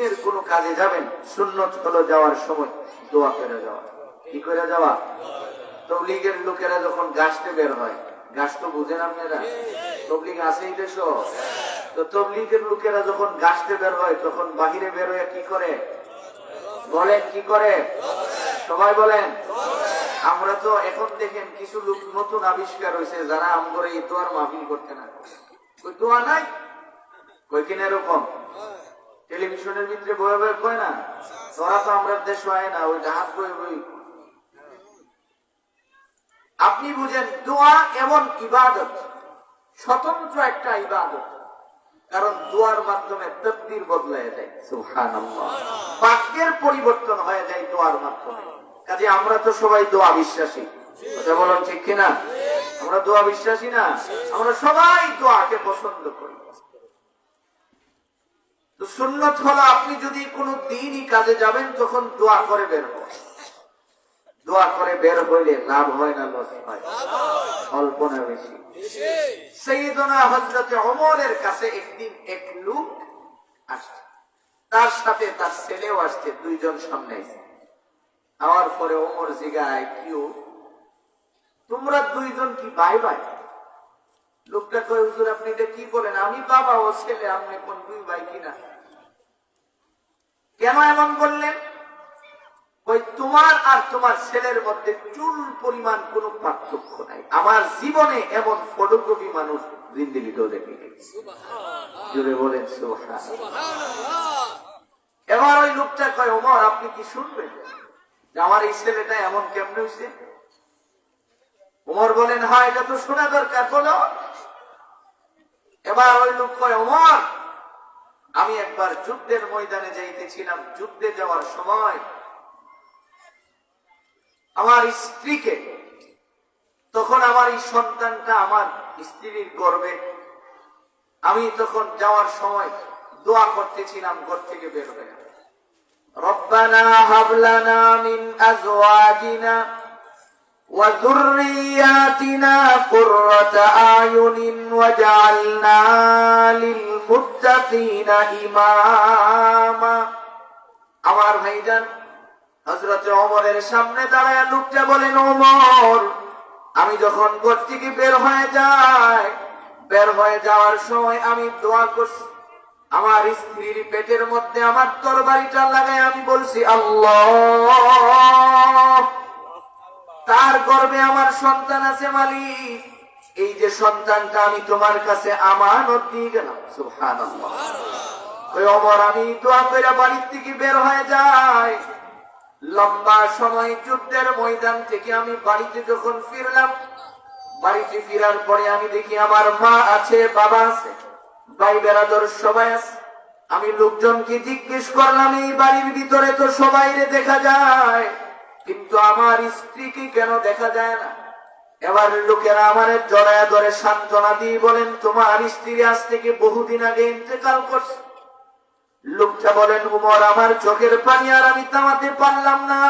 দিনের কোন কাজে যাবেন, সুন্নত হলো যাওয়ার সময় দোয়া করে যাওয়া। কি করে যাওয়া? তবলিগের লোকেরা যখন গাছতে বের হয়, গাছ তো বুঝেন আপনারা? তবলিগ আছেই দেশ তো তবলিগের লোকেরা যখন গাছতে বের হয়, তখন বাহিরে বের হয়ে কি করে? বলেন, কি করে? সবাই বলেন। আমরা তো এখন দেখেন কিছু লোক নতুন আবিষ্কার হয়েছে যারা আমরা এই দোয়ার মাহফিল করতে না। দোয়া নাই? কই কিনা এরকম? টেলিভিশনের ভিতরে বয়ে বয়ে কয় না? তোরা তো আমরা দেশ হয় না, ওই হাত বয়ে বই। আপনি বুঝেন, দোয়া এমন ইবাদত, স্বতন্ত্র একটা ইবাদত, কারণ দোয়ার মাধ্যমে তকদির বদলায় যায় বাক্যের পরিবর্তন হয়ে যায় দোয়ার মাধ্যমে। কাজে আমরা তো সবাই দোয়া বিশ্বাসী। কথা বলুন ঠিক কিনা? আমরা দোয়া বিশ্বাসী না? আমরা সবাই দোয়াকে পছন্দ করি। তো সুন্নত হলো আপনি যদি কোনো দিনই কাজে যাবেন, তখন দোয়া করে বের হন। দোয়া করে বের হইলে লাভ হয় না লস হয়? অল্প না বেশি? সৈয়দনা হজরত অমরের কাছে একদিন এক লোক আসছে। তার সাথে তার ছেলেও আসছে, দুইজন সামনে। আওয়ার পরে অমর জিগায় কিউ তোমরা দুইজন কি বাই বাই লোকটা কয়, হুজুর, আপনি এটা কি বলেন আমি বাবা ও ছেলে, আপনি কোন দুই ভাই কিনা? কেন এমন বললেন ওই তোমার আর তোমার ছেলের মধ্যে চুল পরিমাণ কোন পার্থক্য নাই। আমার জীবনে এমন ফটোকপি মানুষ জিন্দিগিতেও দেখি জুড়ে বলেন এবার ওই লোকটা কয় ওমর আপনি কি শুনবেন? যে আমার এই ছেলেটা এমন কেমনে হয়েছে ওমর বলেন হ্যাঁ এটা তো শোনা দরকার বলো। এবার ওই লোক কয় ওমর আমি একবার যুদ্ধের ময়দানে যাইতেছিলাম, যুদ্ধে যাওয়ার সময় আমার স্ত্রীকে, তখন আমার এই সন্তানটা আমার স্ত্রীর গর্বে, আমি তখন যাওয়ার সময় দোয়া করতেছিলাম ঘর থেকে বের হয়ে। রব্বানা হাবলানা মিন আজওয়াজিনা وذرياتنا قرة أعين وجعلنا للمتقين إماما আমার ভাইজান হজরত অমরের সামনে দাঁড়ায় লোকটা বলেন ওমর আমি যখন ঘর থেকে বের হয়ে যাই বের হয়ে যাওয়ার সময় আমি দোয়া করছি আমার স্ত্রীর পেটের মধ্যে আমার তরবারিটা লাগাই আমি বলছি আল্লাহ তার গর্বে আমার সন্তান আছে, মালিক? এই যে সন্তানটা আমি তোমার কাছে আমানত দিয়ে গেলাম অমর, আমি দোয়া করে বাড়ির থেকে বের হয়ে যাই। লম্বা সময় যুদ্ধের ময়দান থেকে আমি বাড়িতে যখন ফিরলাম, বাড়িতে ফিরার পরে আমি দেখি আমার মা আছে, বাবা আছে, ভাই বেড়াদর সবাই আছে। আমি লোকজনকে জিজ্ঞেস করলাম, এই বাড়ির ভিতরে তো সবাই দেখা যায়। কিন্তু আমার স্ত্রীকে কেন দেখা যায় না? এবার লোকেরা আমার জড়ায় ধরে সান্ত্বনা দিয়ে বলেন, তোমার স্ত্রী আজ থেকে বহুদিন আগে ইন্তেকাল করছে। লোকটা বলেন, উমর, আমার চোখের পানি আর আমি থামাতে পারলাম না।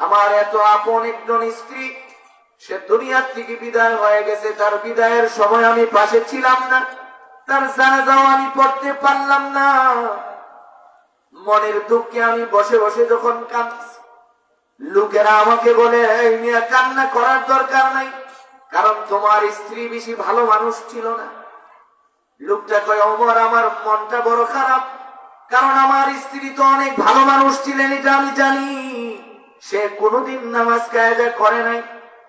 আমার এত আপন একজন স্ত্রী, সে দুনিয়ার থেকে বিদায় হয়ে গেছে। তার বিদায়ের সময় আমি পাশে ছিলাম না। তার জানাজাও আমি পড়তে পারলাম না। মনের দুঃখে আমি বসে বসে যখন কাঁদছি লোকেরা আমাকে বলে, এই নিয়ে কান্না করার দরকার নাই। কারণ তোমার স্ত্রী বেশি ভালো মানুষ ছিল না। লোকটা কয়, অমর, আমার মনটা বড় খারাপ। কারণ আমার স্ত্রী তো অনেক ভালো মানুষ ছিলেন, এটা আমি জানি। সে কোনোদিন নামাজ কায়দা করে নাই।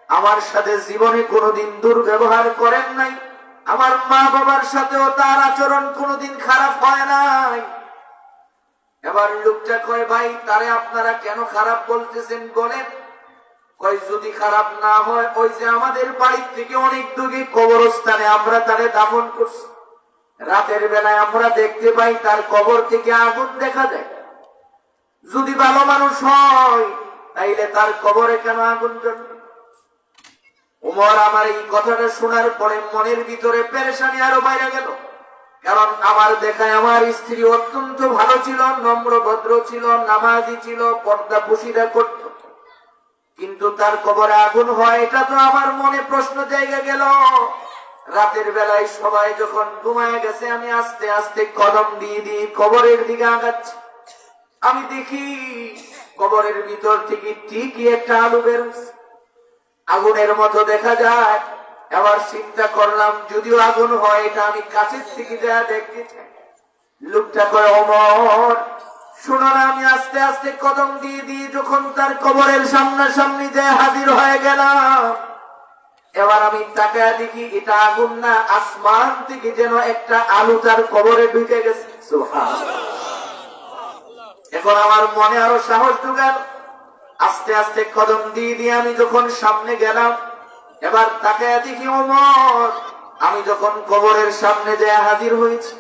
আমার সাথে জীবনে কোনোদিন দুর্ব্যবহার করেন নাই। আমার মা বাবার সাথেও তার আচরণ কোনোদিন খারাপ হয় নাই। এবার লোকটা কয়, ভাই, তারে আপনারা কেন খারাপ বলতেছেন বলেন? কয়, যদি খারাপ না হয়, ওই যে আমাদের বাড়ির থেকে অনেক দূরে কবরস্থানে আমরা তারে দাফন করছি। রাতের বেলায় আমরা দেখতে পাই তার কবর থেকে আগুন দেখা যায়। যদি ভালো মানুষ হয়, তাইলে তার কবরে কেন আগুন জ্বলবে? উমর আমার এই কথাটা শোনার পরে মনের ভিতরে পেরেশানি আরও বাইরে গেল। কারণ আমার দেখায় আমার স্ত্রী অত্যন্ত ভালো ছিল, নম্র, ভদ্র ছিল, নামাজি ছিল, পর্দা পুশিদা করত। কিন্তু তার কবরে আগুন হয়, এটা তো আমার মনে প্রশ্ন জায়গা গেল। রাতের বেলায় সবাই যখন ঘুমায় গেছে, আমি আস্তে আস্তে কদম দিয়ে দিয়ে কবরের দিকে আগাচ্ছি। আমি দেখি কবরের ভিতর থেকে ঠিকই একটা আলু বেরোচ্ছে। আগুনের মতো দেখা যায় এবার চিন্তা করলাম, যদিও আগুন হয়, এটা আমি কাছের থেকে যা দেখতে চাই। লোকটা করে অমর শোনো আমি আস্তে আস্তে কদম দিয়ে দিয়ে যখন তার কবরের সামনাসামনি যে হাজির হয়ে গেলাম, এবার আমি তাকায় দেখি এটা আগুন না, আসমান থেকে যেন একটা আলু তার কবরে ঢুকে গেছে। এখন আমার মনে আরও সাহস ঢুকাল আস্তে আস্তে কদম দিয়ে দিয়ে আমি যখন সামনে গেলাম এবার তাকে দেখি ওমর আমি যখন কবরের সামনে যায় হাজির হয়েছি,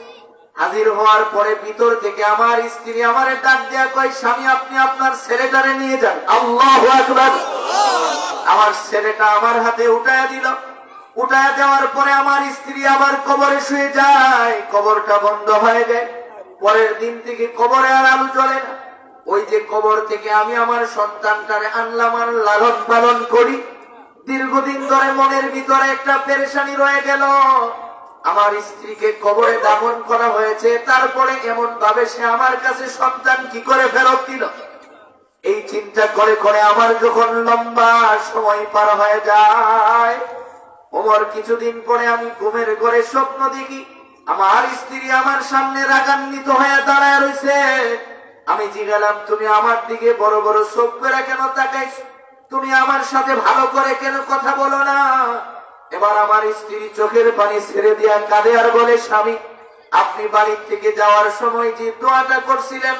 হাজির হওয়ার পরে ভিতর থেকে আমার স্ত্রী আমার ডাক দেয়া কয়, স্বামী, আপনি আপনার ছেলেটারে নিয়ে যান। আল্লাহ আমার ছেলেটা আমার হাতে উঠায় দিল। উঠায় দেওয়ার পরে আমার স্ত্রী আবার কবরে শুয়ে যায়। কবরটা বন্ধ হয়ে যায়। পরের দিন থেকে কবরে আর আলু চলে না। ওই যে কবর থেকে আমি আমার সন্তানটারে আনলাম আর লালন পালন করি। দীর্ঘদিন ধরে মনের ভিতরে একটা পেরেশানি রয়ে গেল। আমার স্ত্রীকে কবরে দাফন করা হয়েছে, তারপরে এমন ভাবে সে আমার কাছে সন্তান কি করে ফেরত দিল? এই চিন্তা করে করে আমার যখন লম্বা সময় পার হয়ে যায়, ওমর কিছুদিন পরে আমি ঘুমের ঘরে স্বপ্ন দেখি, আমার স্ত্রী আমার সামনে রাগান্বিত হয়ে দাঁড়ায় রয়েছে। আমি জিগালাম তুমি আমার দিকে বড় বড় চোখ করে কেন তাকাইছ? তুমি আমার সাথে ভালো করে কেন কথা বলো না? এবার আমার স্ত্রী চোখের পানি ছেড়ে দিয়া কাঁদে আর বলে, স্বামী, আপনি বাড়ির থেকে যাওয়ার সময় যে দোয়াটা করছিলেন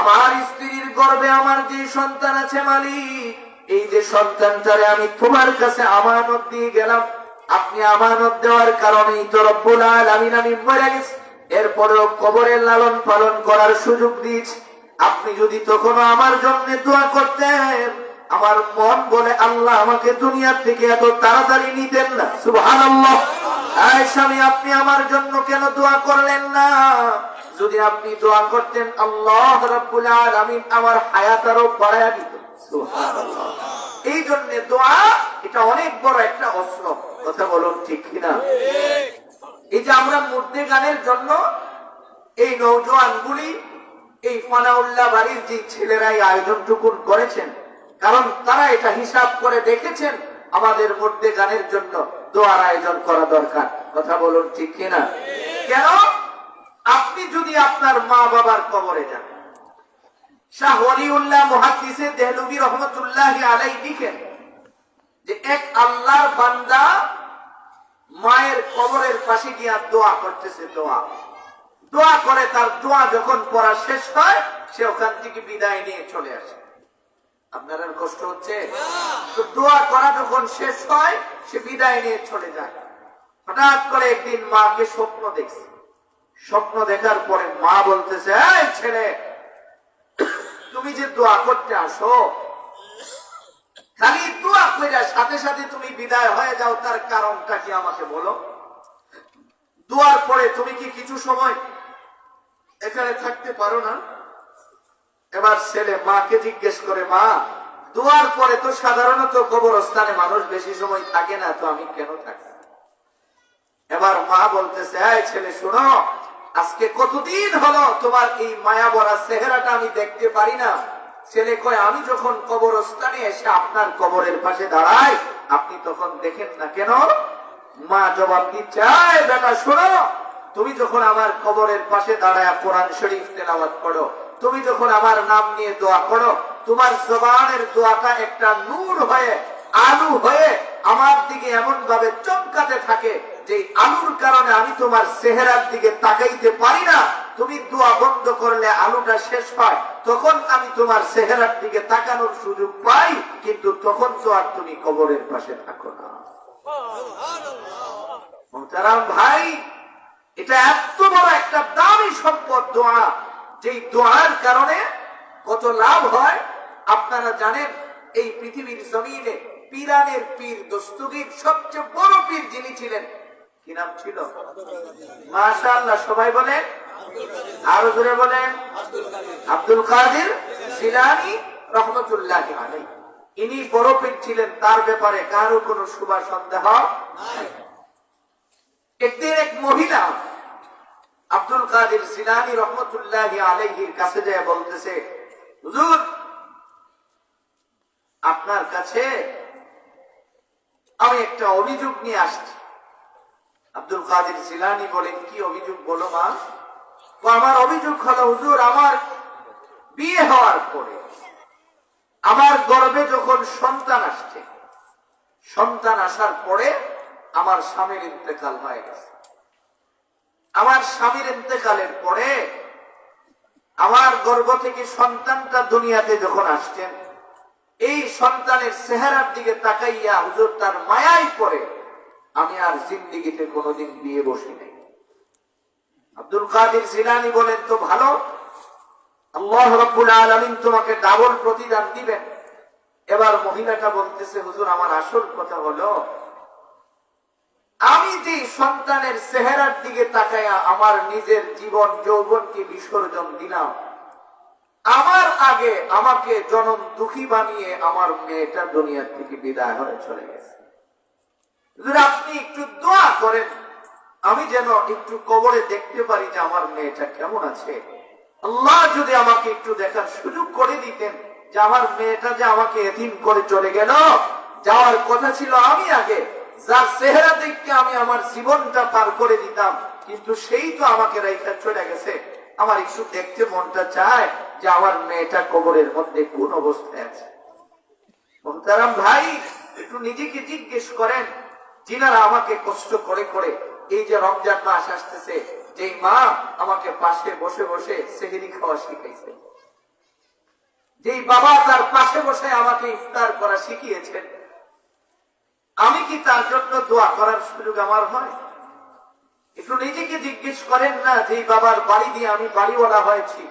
আমার স্ত্রীর গর্বে আমার যে সন্তান আছে মালিক, এই যে সন্তানটারে আমি তোমার কাছে আমানত দিয়ে গেলাম। আপনি আমানত দেওয়ার কারণেই তো রব্বুল আলামিন আমি মরে গেছি। এরপরেও কবরের লালন পালন করার সুযোগ দিয়েছি। আপনি যদি তখনও আমার জন্য দোয়া করতেন আমার মন বলে আল্লাহ আমাকে দুনিয়ার থেকে এত তাড়াতাড়ি নিতেন না। আয় স্বামী আপনি আমার জন্য কেন দোয়া করলেন না? যদি আপনি দোয়া করতেন আল্লাহ রাব্বুল আলামিন আমার হায়াত আরও বাড়ায়া দিত। সুবহানাল্লাহ। এই জন্য দোয়া এটা অনেক বড় একটা অস্ত্র। কথা বলুন ঠিক কিনা? এই যে আমরা মুর্দে গানের জন্য এই নৌজওয়ানগুলি এই ফানাউল্লাহ বাড়ির যে ছেলেরাই আয়োজনটুকু করেছেন, কারণ তারা এটা হিসাব করে দেখেছেন, আমাদের মধ্যে গানের জন্য দোয়ার আয়োজন করা দরকার। কথা বলুন ঠিক কিনা? কেন? আপনি যদি আপনার মা বাবার কবরে যান, শাহ ওলিউল্লাহ মুহাদ্দিসে দেহলুবি রহমতুল্লাহ আলাই লিখেন যে এক আল্লাহর বান্দা মায়ের কবরের পাশে গিয়া দোয়া করতেছে, দোয়া। দোয়া করে তার দোয়া যখন পড়া শেষ হয়, সে ওখান থেকে বিদায় নিয়ে চলে আসে। আপনার কষ্ট হচ্ছে? তো দোয়া করা যখন শেষ হয়, সে বিদায় নিয়ে চলে যায়। হঠাৎ করে একদিন মাকে স্বপ্ন দেখছে। স্বপ্ন দেখার পরে মা বলতেছে, এই ছেলে, তুমি যে দোয়া করতে আসো, খালি দোয়া কইরা সাথে সাথে তুমি বিদায় হয়ে যাও, তার কারণটা কি আমাকে বলো? দোয়ার পরে তুমি কি কিছু সময় এখানে থাকতে পারো না। এবার ছেলে মাকে জিজ্ঞেস করে, মা, দোয়ার পরে তো সাধারণত কবরস্থানে মানুষ বেশি সময় থাকে না, তো আমি কেন থাকি? এবার মা বলতেছে, এই ছেলে, শোনো, আজকে কতদিন হলো তোমার এই মায়া ভরা চেহারাটা আমি দেখতে পারি না। ছেলে কয়, আমি যখন কবরস্থানে এসে আপনার কবরের পাশে দাঁড়াই, আপনি তখন দেখেন না কেন? মা জবাব দিচ্ছে, "এই বেটা, শোনো তুমি যখন আমার কবরের পাশে দাঁড়ায় কোরআন শরীফ তেলাওয়াত করো তুমি যখন আমার নাম নিয়ে দোয়া করো তোমার জবানের দোয়াটা একটা নূর হয়ে আলু হয়ে আমার দিকে এমন ভাবে চমকাতে থাকে যে আলুর কারণে আমি তোমার চেহারার দিকে তাকাইতে পারি না। তুমি দোয়া বন্ধ করলে আলুটা শেষ হয় তখন আমি তোমার চেহারার দিকে তাকানোর সুযোগ পাই কিন্তু তখন তো আর তুমি কবরের পাশে থাকো না। ভাই এটা এত বড় একটা দামি সম্পদ দোয়া যেই দোয়ার কারণে কত লাভ হয়। আপনারা জানেন এই পৃথিবীর জমিনে পিরানের পীর দস্তগীর সবচেয়ে বড় পীর যিনি ছিলেন কি নাম ছিল? মাশাআল্লাহ সবাই বলেন। আরও ধরে বলেন। আব্দুল কাদের। সিলানি রহমতুল্লাহ আলাই ইনি বড় পীর ছিলেন তার ব্যাপারে কারও কোনো সুবা সন্দেহ নাই। একদিন এক মহিলা আব্দুল কাদের সিলানি রহমতুল্লাহ আলহির কাছে যায় বলতেছে, হুজুর, আপনার কাছে আমি একটা অভিযোগ নিয়ে আসছি। আব্দুল কাদের সিলানি বলেন, কি অভিযোগ বলো মা? আমার অভিযোগ হলো, হুজুর, আমার বিয়ে হওয়ার পরে আমার গর্বে যখন সন্তান আসছে, সন্তান আসার পরে আমার স্বামীর ইন্তেকাল হয়ে গেছে। আমার স্বামীর ইন্তেকালের পরে আমার গর্ভ থেকে সন্তানটা দুনিয়াতে যখন আসছেন, এই সন্তানের চেহারার দিকে তাকাইয়া হুজুর তার মায়াই পড়ে, আমি আর জিন্দিগিতে কোনোদিন বিয়ে বসি নাই। আব্দুল কাদের জিলানি বলেন, তো ভালো, আল্লাহ রব্বুল আলমিন তোমাকে ডাবল প্রতিদান দিবেন। এবার মহিলাটা বলতেছে, হুজুর, আমার আসল কথা হলো আমি যে সন্তানের চেহারার দিকে তাকায়া আমার নিজের জীবন, যৌবনকে বিসর্জন দিলাম, আমার আগে আমাকে জনম দুঃখী বানিয়ে আমার মেয়েটা দুনিয়ার থেকে বিদায় হয়ে চলে গেছে। আপনি একটু দোয়া করেন, আমি যেন একটু কবরে দেখতে পারি যে আমার মেয়েটা কেমন আছে। আল্লাহ যদি আমাকে একটু দেখার সুযোগ করে দিতেন যে আমার মেয়েটা যে আমাকে এদিন করে চলে গেল, যাওয়ার কথা ছিল আমি আগে যার চেহারা দেখতে আমি আমার জীবনটা পার করে দিতাম, কিন্তু সেই তো আমাকে রেখা চলে গেছে। আমার একটু দেখতে মনটা চায় যে আমার মেয়েটা কবরের মধ্যে কোন অবস্থায় আছে। মোহতারাম ভাই, একটু নিজেকে জিজ্ঞেস করেন যিনারা আমাকে কষ্ট করে করে, এই যে রমজান মাস আসতেছে যে মা আমাকে পাশে বসে বসে সেহেরি খাওয়া শিখাইছে। যেই বাবা তার পাশে বসে আমাকে ইফতার করা শিখিয়েছেন আমি কি তার জন্য দোয়া করার সুযোগ আমার হয়? একটু নিজেকে জিজ্ঞেস করেন না, যেই বাবার বাড়ি দিয়ে আমি বাড়িওয়ালা হয়েছি,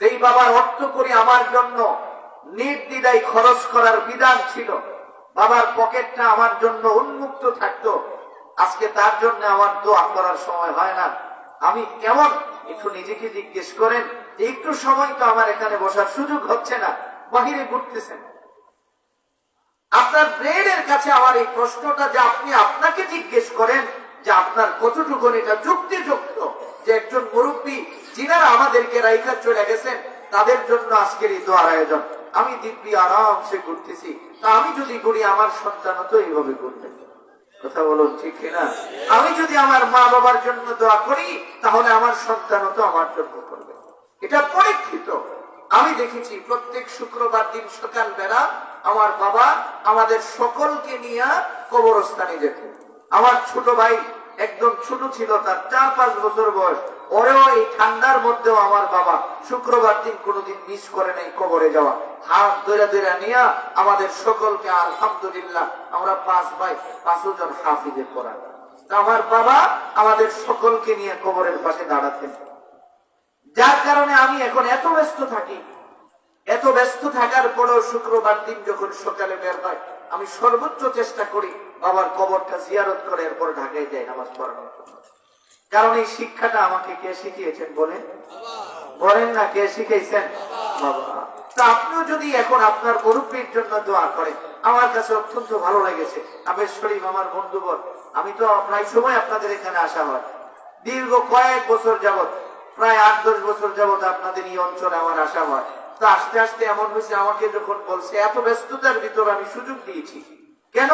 যেই বাবার অর্থ করে আমার জন্য নির্দিদায় খরচ করার বিধান ছিল, বাবার পকেটটা আমার জন্য উন্মুক্ত থাকতো, আজকে তার জন্য আমার দোয়া করার সময় হয় না। আমি কেমন? একটু নিজেকে জিজ্ঞেস করেন যে একটু সময় তো আমার এখানে বসার সুযোগ হচ্ছে না, বাহিরে ঘুরতেছেন। আপনার ব্রেনের কাছে আমার এই প্রশ্নটা যে আপনি আপনাকে জিজ্ঞেস করেন যে আপনার কতটুকু এটা যুক্তিযুক্ত যে একজন মুরব্বী, যিনারা আমাদেরকে রাইখা চলে গেছেন, তাদের জন্য আজকের এই দোয়ার আয়োজন। আমি দিব্যি আরামসে ঘুরতেছি। তা আমি যদি ঘুরি, আমার সন্তান তো এইভাবে ঘুরবে। কথা বলুন, ঠিক কিনা? আমি যদি আমার মা বাবার জন্য দোয়া করি, তাহলে আমার সন্তান তো আমার জন্য করবে। এটা পরীক্ষিত। আমি দেখেছি প্রত্যেক শুক্রবার দিন সকাল বেলা আমার বাবা আমাদের সকলকে নিয়ে কবরস্থানে যেত। আমার ছোট ভাই একদম ছোট ছিল, তার চার পাঁচ বছর বয়স। ওরেও এই ঠান্ডার মধ্যেও আমার বাবা শুক্রবার দিন কোনোদিন মিস করে নাই কবরে যাওয়া। হাত ধরে ধরে নিয়ে আমাদের সকলকে আলহামদুলিল্লাহ আমরা পাঁচ ভাই পাঁচও জন হাফিজে পড়া। আমার বাবা আমাদের সকলকে নিয়ে কবরের পাশে দাঁড়াতেন। যার কারণে আমি এখন এত ব্যস্ত থাকি এত ব্যস্ত থাকার পরেও শুক্রবার দিন যখন সকালে বের হয়, আমি সর্বোচ্চ চেষ্টা করি বাবার কবরটা জিয়ারত করে এরপর ঢাকায় যাই নামাজ পড়ানোর জন্য। কারণ এই শিক্ষাটা আমাকে কে শিখিয়েছেন বলেন? বলেন না, কে শিখাইছেন? বাবা। তা আপনিও যদি এখন আপনার মুরব্বীর জন্য দোয়া করেন, আমার কাছে অত্যন্ত ভালো লেগেছে। আবেশ শরীফ আমার বন্ধুবর আমি তো প্রায় সময় আপনাদের এখানে আসা হয়। দীর্ঘ কয়েক বছর যাবত প্রায় আট দশ বছর যাবত আপনাদের এই অঞ্চলে আমার আসা হয়। তো আস্তে আস্তে এমন হয়েছে আমাকে যখন বলছে, এত ব্যস্ততার ভিতর আমি সুযোগ দিয়েছি। কেন?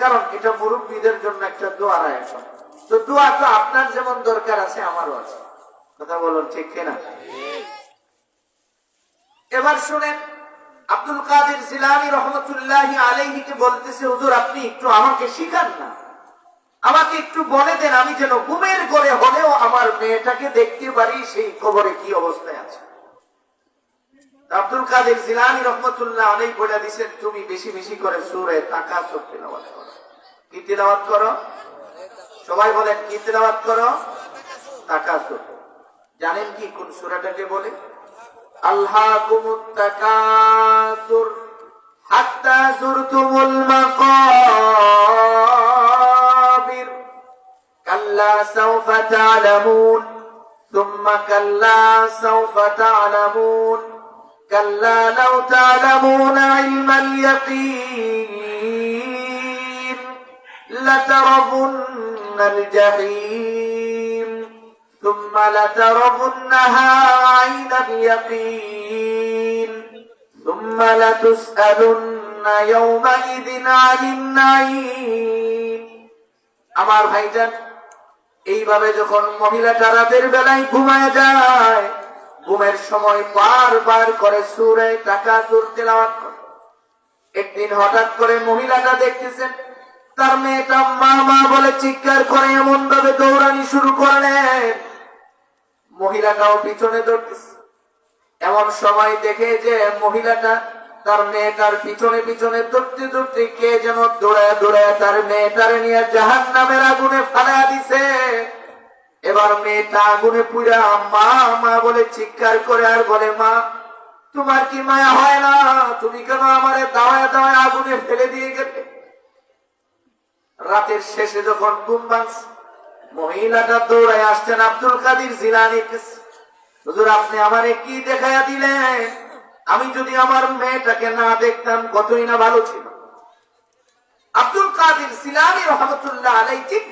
কারণ এটা মুরব্বীদের জন্য একটা দোয়ার আয়োজন তো দোয়া তো আপনার যেমন দরকার আছে, আমারও আছে। কথা বলুন, ঠিক কিনা? এবার শুনেন, আব্দুল কাদের জিলানি রহমতুল্লাহ আলাইহিকে বলতেছে, হুজুর, আপনি একটু আমাকে শিখান না। আমাকে একটু বলে দেন, আমি যেন ঘুমের করে হলেও আমার মেয়েটাকে দেখতে পারি, সেই কবরে কি অবস্থায় আছে? আব্দুল কাদের জিলানি রহমতুল্লাহ অনেক বলে দিচ্ছেন তুমি বেশি বেশি করে সুরে টাকা সব তেলাওয়াত করো কি তেলাওয়াত করো সবাই বলেন কি তেলাওয়াত করো টাকা সুর জানেন কি কোন সুরাটাকে বলে আল্লাহ কুমুত্তাকাসুর হাত্তা জুরতুমুল মাকাবির কাল্লা সাউফা তা'লামুন ثم كلا سوف تعلمون كلا لو تعلمون علم اليقين لترضن الجحيم ثم لترضنها عين اليقين ثم لتسألن يومئذ عن النعيم আমার ভাইজান এইভাবে যখন মহিলাটা রাতের বেলায় ঘুমায় যায় ঘুমের সময় বার বার করে সুরে টাকা, সুর তেলাওয়াত একদিন হঠাৎ করে মহিলাটা দেখতেছেন, তার মেয়েটা মা মা বলে চিৎকার করে এমন ভাবে দৌড়ানি শুরু করলেন। মহিলাটাও পিছনে দৌড়তেছে। এমন সময় দেখে যে মহিলাটা তার মেয়েটার পিছনে পিছনে দৌড়তে দৌড়তে কে যেন দৌড়ায় দৌড়ায় তার মেয়েটারে নিয়ে জাহান নামের আগুনে ফালা দিছে। এবার মেয়েটা আগুনে পুরা মা মা বলে চিৎকার করে আর বলে, মা, তোমার কি মায়া হয় না? তুমি কেন আমারে দাওয়ায় দাওয়ায় আগুনে ফেলে দিয়ে গেলে? রাতের শেষে যখন ঘুম ভাঙছে মহিলাটা দৌড়ায় আসছেন আব্দুল কাদির জিলানির কাছে হুজুর, আপনি আমারে কি দেখাইয়া দিলেন? আমি যদি আমার মেয়েটাকে না দেখতাম, কতই না ভালো ছিল? আব্দুল কাদির সিলানি রহমতুল্লাহ আলাই ঠিক